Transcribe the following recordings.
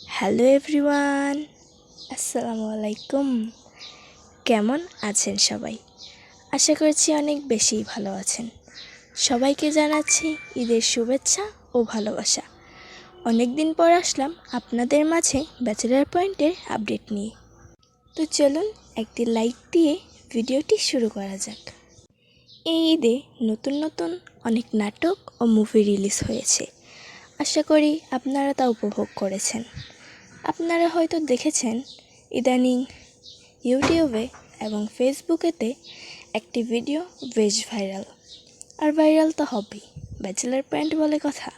Hello everyone, আসসালামু আলাইকুম। কেমন আছেন সবাই? আশা করছি অনেক বেশি ভালো আছেন। সবাইকে জানাচ্ছি ঈদের শুভেচ্ছা ও ভালোবাসা। অনেক দিন পর আসলাম আপনাদের মাঝে ব্যাচেলার পয়েন্টের আপডেট নিয়ে। তো চলুন একটি লাইক দিয়ে ভিডিওটি শুরু করা যাক। এই ঈদে নতুন নতুন অনেক নাটক ও মুভি রিলিজ হয়েছে। আশা করি আপনারা তা উপভোগ করেছেন। আপনারা হয়তো দেখেছেন, ইদানিং ইউটিউবে এবং ফেসবুকেতে একটি ভিডিও বেশ ভাইরাল। আর ভাইরাল তো হবেই, ব্যাচেলার প্যান্ট বলে কথা।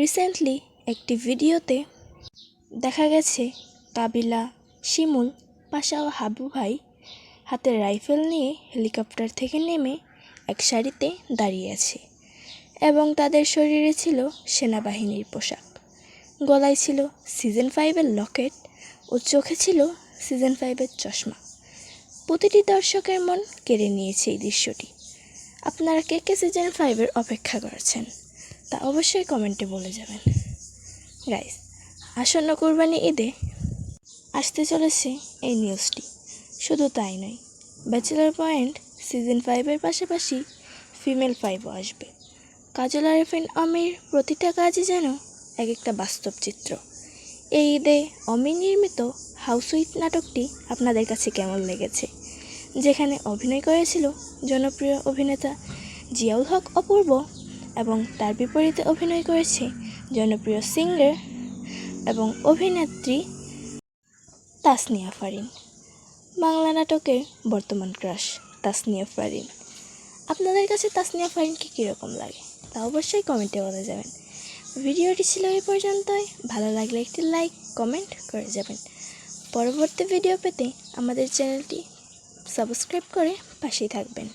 রিসেন্টলি একটি ভিডিওতে দেখা গেছে কাবিলা শিমুল, পাশা ও হাবু ভাই হাতে রাইফেল নিয়ে হেলিকপ্টার থেকে নেমে এক সারিতে দাঁড়িয়ে আছে। এবং তাদের শরীরে ছিল সেনাবাহিনীর পোশাক। গলায় ছিল সিজন ফাইভের লকেট ও চোখে ছিল সিজন ফাইভের চশমা। প্রতিটি দর্শকের মন কেড়ে নিয়েছে এই দৃশ্যটি। আপনারা কে কে সিজন ফাইভের অপেক্ষা করছেন তা অবশ্যই কমেন্টে বলে যাবেন। গাইস, আসন্ন কোরবানি ঈদে আসতে চলেছে এই নিউজটি। শুধু তাই নয়, ব্যাচেলার পয়েন্ট সিজন ফাইভের পাশাপাশি ফিমেল ফাইভও আসবে। কাজল আরেফিন আমির প্রতিটা কাজই যেন এক একটা বাস্তব চিত্র। এই ঈদে অমি নির্মিত হাউসউইট নাটকটি আপনাদের কাছে কেমন লেগেছে? যেখানে অভিনয় করেছিল জনপ্রিয় অভিনেতা জিয়াউল হক অপূর্ব এবং তার বিপরীতে অভিনয় করেছে জনপ্রিয় সিঙ্গার এবং অভিনেত্রী তাসনিয়া ফারিন। বাংলা নাটকের বর্তমান ক্রাশ তাসনিয়া ফারিন। আপনাদের কাছে তাসনিয়া ফারিনকে কীরকম লাগে? তা অবশ্যই কমেন্টে বলে যাবেন। ভিডিওটি ছিল এই পর্যন্তই। ভালো লাগলে একটি লাইক, কমেন্ট করে যাবেন। পরবর্তী ভিডিও পেতে আমাদের চ্যানেলটি সাবস্ক্রাইব করে পাশেই থাকবেন।